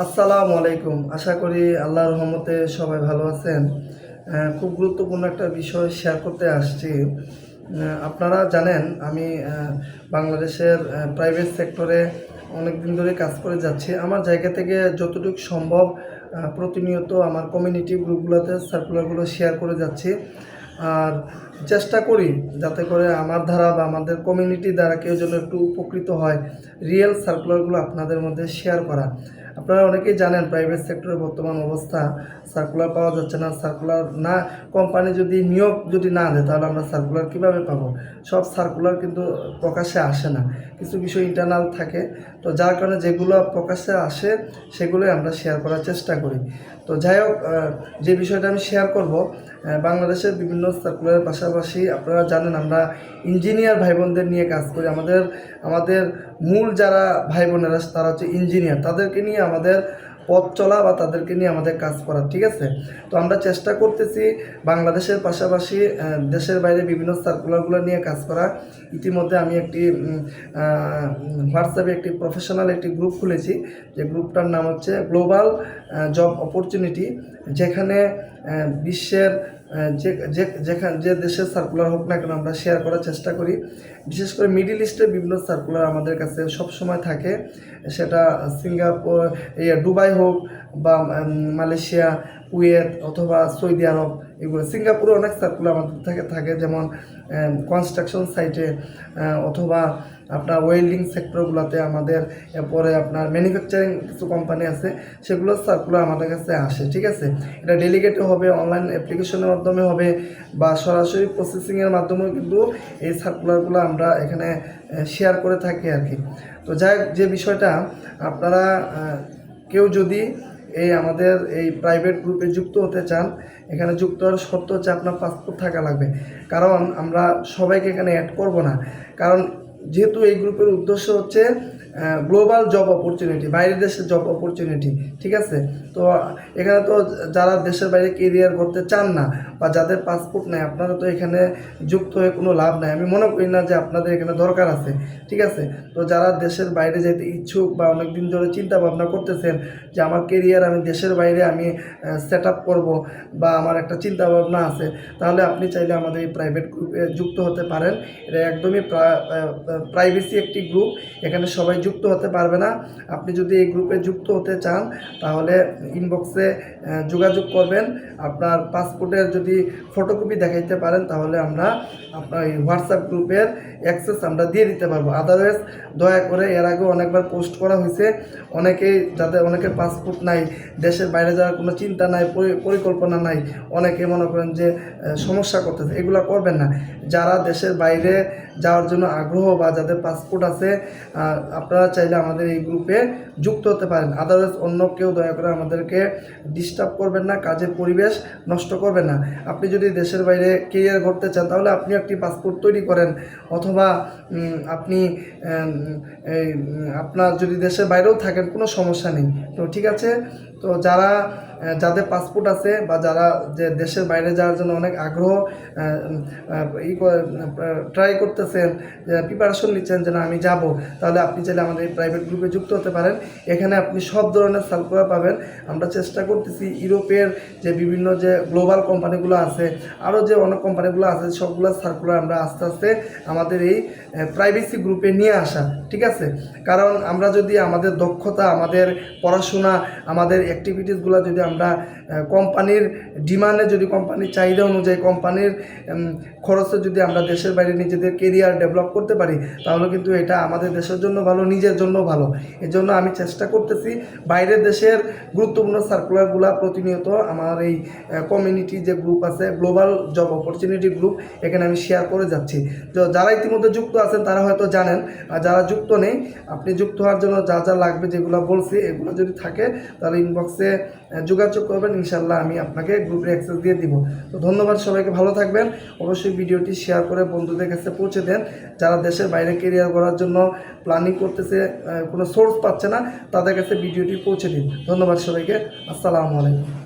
আসসালামু আলাইকুম। আশা করি আল্লাহর রহমতে সবাই ভালো আছেন। খুব গুরুত্বপূর্ণ একটা বিষয় শেয়ার করতে আসছি। আপনারা জানেন, আমি বাংলাদেশের প্রাইভেট সেক্টরে অনেক দিন ধরে কাজ করে যাচ্ছি। আমার জায়গা থেকে যতটুকু সম্ভব প্রতিনিয়ত আমার কমিউনিটি গ্রুপগুলোতে সার্কুলারগুলো শেয়ার করে যাচ্ছি। আর চেষ্টা করি যাতে করে আমার দ্বারা বা আমাদের কমিউনিটি দ্বারা কেউ যেন একটু উপকৃত হয় রিয়েল সার্কুলারগুলো আপনাদের মধ্যে শেয়ার করা। আপনারা অনেকেই জানেন প্রাইভেট সেক্টরের বর্তমান অবস্থা সার্কুলার পাওয়া যাচ্ছে না সার্কুলার না কোম্পানি যদি নিয়োগ যদি না দেয়, তাহলে আমরা সার্কুলার কীভাবে পাবো? সব সার্কুলার কিন্তু প্রকাশ্যে আসে না। কিছু বিষয় ইন্টারনাল থাকে। তো যার কারণে যেগুলো প্রকাশ্যে আসে, সেগুলোই আমরা শেয়ার করার চেষ্টা করি। তো যাই হোক যে বিষয়টা আমি শেয়ার করব বাংলাদেশের বিভিন্ন সার্কুলারের পাশাপাশি আপনারা জানেন আমরা ইঞ্জিনিয়ার ভাই বোনদের নিয়ে কাজ করি। আমাদের আমাদের মূল যারা ভাই বোনেরা তারা হচ্ছে ইঞ্জিনিয়ার তাদেরকে নিয়ে আমাদের পথ চলা বা তাদেরকে নিয়ে আমাদের কাজ করা, ঠিক আছে? তো আমরা চেষ্টা করতেছি বাংলাদেশের পাশাপাশি দেশের বাইরে বিভিন্ন সার্কুলারগুলো নিয়ে কাজ করা। ইতিমধ্যে আমি একটি হোয়াটসঅ্যাপে একটি প্রফেশনাল একটি গ্রুপ খুলেছি। যে গ্রুপটার নাম হচ্ছে গ্লোবাল জব অপরচুনিটি যেখানে বিশ্বের যে যেখানে যে দেশের সার্কুলার হোক না কেন আমরা শেয়ার করার চেষ্টা করি। বিশেষ করে মিডিল ইস্টের বিভিন্ন সার্কুলার আমাদের কাছে সব সময় থাকে। সেটা সিঙ্গাপুর ইয়ে দুবাই হোক বা মালয়েশিয়া, কুয়েত অথবা সৌদি আরব। এগুলো সিঙ্গাপুরে অনেক সার্কুলার আমাদের থেকে, থাকে। যেমন কনস্ট্রাকশন সাইটে অথবা আপনার ওয়েল্ডিং সেক্টরগুলোতে আমাদের, এরপরে আপনার ম্যানুফ্যাকচারিং কিছু কোম্পানি আছে সেগুলোর সার্কুলার আমাদের কাছে আসে, ঠিক আছে? এটা ডেলিগেটও হবে অনলাইন অ্যাপ্লিকেশনের মাধ্যমে হবে, বা সরাসরি প্রসেসিংয়ের মাধ্যমেও কিন্তু এই সার্কুলারগুলো আমরা এখানে শেয়ার করে থাকি আর কি। তো যাই যে বিষয়টা, আপনারা কেউ যদি এই আমাদের এই প্রাইভেট গ্রুপে যুক্ত হতে চান, এখানে যুক্ত হওয়ার শর্ত হচ্ছে আপনার পাসপোর্ট থাকা লাগবে। কারণ আমরা সবাইকে এখানে অ্যাড করব না। কারণ যেহেতু এই গ্রুপের উদ্দেশ্য হচ্ছে গ্লোবাল জব অপরচুনিটি বাইরের দেশের জব অপরচুনিটি ঠিক আছে? তো এখানে তো যারা দেশের বাইরে কেরিয়ার করতে চান না বা যাদের পাসপোর্ট নেই, আপনারা তো এখানে যুক্ত হয়ে কোনো লাভ নাই। আমি মনে করি না যে আপনাদের এখানে দরকার আছে, ঠিক আছে? তো যারা দেশের বাইরে যেতে ইচ্ছুক বা অনেক দিন ধরে চিন্তা ভাবনা করতেছেন যে আমার কেরিয়ার আমি দেশের বাইরে আমি সেট আপ করব বা আমার একটা চিন্তা ভাবনা আছে, তাহলে আপনি চাইলে আমাদের এই প্রাইভেট গ্রুপে যুক্ত হতে পারেন। এটা একদমই প্রাইভেসি একটি গ্রুপ এখানে সবাই যুক্ত হতে পারবে না। আপনি যদি এই গ্রুপে যুক্ত হতে চান তাহলে ইনবক্সে যোগাযোগ করবেন। আপনার পাসপোর্টের যদি ফটোকপি দেখাইতে পারেন তাহলে আমরা আপনার এই হোয়াটসঅ্যাপ গ্রুপের অ্যাক্সেস আমরা দিয়ে দিতে পারব। আদারওয়াইজ দয়া করে এর আগে অনেকবার পোস্ট করা হয়েছে। অনেকেই যাদের অনেকের পাসপোর্ট নাই দেশের বাইরে যাওয়ার কোনো চিন্তা নাই পরিকল্পনা নাই অনেকে মনে করেন যে সমস্যা করতেছে। এগুলো করবেন না। যারা দেশের বাইরে যাওয়ার জন্য আগ্রহ বা যাদের পাসপোর্ট আছে আহ, আপনারা চাইলে আমাদের এই গ্রুপে যুক্ত হতে পারেন। আদারওয়াইজ অন্য কেউ দয়া করে আমাদেরকে ডিস্টার্ব করবেন না, কাজের পরিবেশ নষ্ট করবেন না। আপনি যদি দেশের বাইরে কেরিয়ার করতে চান, তাহলে আপনি একটি পাসপোর্ট তৈরি করেন। অথবা আপনি আপনার যদি দেশের বাইরেও থাকেন, কোনো সমস্যা নেই। তো ঠিক আছে? তো যারা যাদের পাসপোর্ট আছে বা যারা যে দেশের বাইরে যাওয়ার জন্য অনেক আগ্রহ ই ট্রাই করতেছেন প্রিপারেশন নিচ্ছেন যে না, আমি যাব। তাহলে আপনি চাইলে আমাদের এই প্রাইভেট গ্রুপে যুক্ত হতে পারেন। এখানে আপনি সব ধরনের সার্কুলার পাবেন। আমরা চেষ্টা করতেছি ইউরোপের যে বিভিন্ন যে গ্লোবাল কোম্পানিগুলো আছে আরও যে অনেক কোম্পানিগুলো আছে, সবগুলো সার্কুলার আমরা আস্তে আস্তে আমাদের এই প্রাইভেসি গ্রুপে নিয়ে আসা, ঠিক আছে? কারণ আমরা যদি আমাদের দক্ষতা, আমাদের পড়াশোনা, আমাদের অ্যাক্টিভিটিসগুলো যদি আমরা কোম্পানির ডিমান্ডে যদি কোম্পানির চাহিদা অনুযায়ী কোম্পানির খরচে যদি আমরা দেশের বাইরে নিজেদের কেরিয়ার ডেভেলপ করতে পারি, তাহলে কিন্তু এটা আমাদের দেশের জন্য ভালো, নিজের জন্য ভালো। এজন্য আমি চেষ্টা করতেছি বাইরের দেশের গুরুত্বপূর্ণ সার্কুলারগুলো প্রতিনিয়ত আমার এই কমিউনিটি যে গ্রুপ আছে গ্লোবাল জব অপরচুনিটি গ্রুপ এখানে আমি শেয়ার করে যাচ্ছি। তো যারা ইতিমধ্যে যুক্ত আছেন, তারা হয়তো জানেন, আর যারা যুক্ত নেই, আপনি যুক্ত হওয়ার জন্য যা যা লাগবে যেগুলো বলছি, এগুলো যদি থাকে, তাহলে ইনবক্সে যোগাযোগ করবেন ইনশাল্লাহ আমি আপনাকে গ্রুপে অ্যাক্সেস দিয়ে দিব। তো ধন্যবাদ সবাইকে, ভালো থাকবেন। অবশ্যই ভিডিওটি শেয়ার করে বন্ধুদের কাছে পৌঁছে দেন। যারা দেশের বাইরে কেরিয়ার করার জন্য প্ল্যানিং করতেছে কোনো সোর্স পাচ্ছে না, তাদের কাছে ভিডিওটি পৌঁছে দিন। ধন্যবাদ সবাইকে। আসসালামু আলাইকুম।